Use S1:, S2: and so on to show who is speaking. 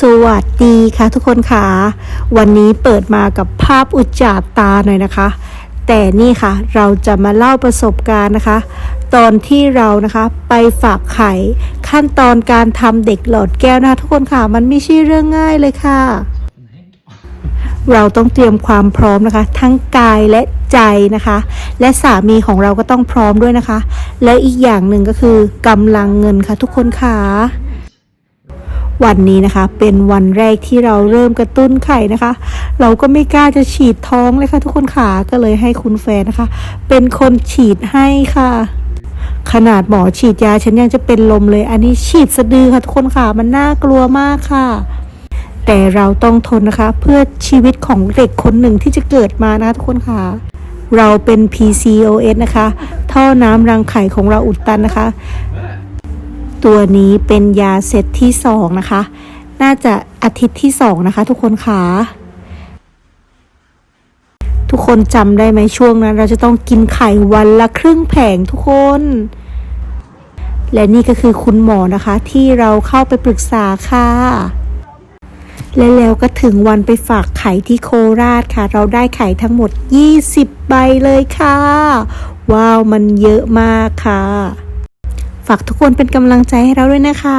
S1: สวัสดีค่ะทุกคนค่ะ วันนี้เปิดมากับภาพอุจจาตาหน่อยนะคะ แต่นี่ค่ะเราจะมาเล่าประสบการณ์นะคะ ตอนที่เรานะคะไปฝากไข่ขั้นตอนการทำเด็กหลอดแก้วนะคะทุกคนค่ะมันไม่ใช่เรื่องง่ายเลยค่ะ เราต้องเตรียมความพร้อมนะคะ ทั้งกายและใจนะคะ และสามีของเราก็ต้องพร้อมด้วยนะคะ และอีกอย่างหนึ่งก็คือกำลังเงินค่ะทุกคนค่ะ วันนี้นะคะ เป็นวันแรกที่เราเริ่มกระตุ้นไข่นะคะ เราก็ไม่กล้าจะฉีดท้องเลยค่ะ ทุกคนค่ะก็เลยให้คุณแฟนนะคะ เป็นคนฉีดให้ค่ะ ขนาดหมอฉีดยาฉันยังจะเป็นลมเลย อันนี้ฉีดสะดือค่ะทุกคนค่ะมันน่ากลัวมากค่ะแต่เราต้องทนนะคะ เพื่อชีวิตของเด็กคนหนึ่งที่จะเกิดมานะะทุกคนค่ะ เราเป็น PCOS นะคะ ท่อน้ำรังไข่ของเราอุดตันนะคะ ตัวนี้เป็นยาเซตที่สองนะคะ น่าจะอาทิตย์ที่สองนะคะ ทุกคนค่ะทุกคนจำได้ไหมช่วงนั้นเราจะต้องกินไข่วันละครึ่งแผงทุกคน และนี่ก็คือคุณหมอนะคะ ที่เราเข้าไปปรึกษาค่ะและแล้วก็ถึงวันไปฝากไข่ที่โคราชค่ะ เราได้ไข่ทั้งหมด 20 ใบเลยค่ะ ว้าว มันเยอะมากค่ะ ฝากทุกคนเป็นกำลังใจให้เราด้วยนะคะ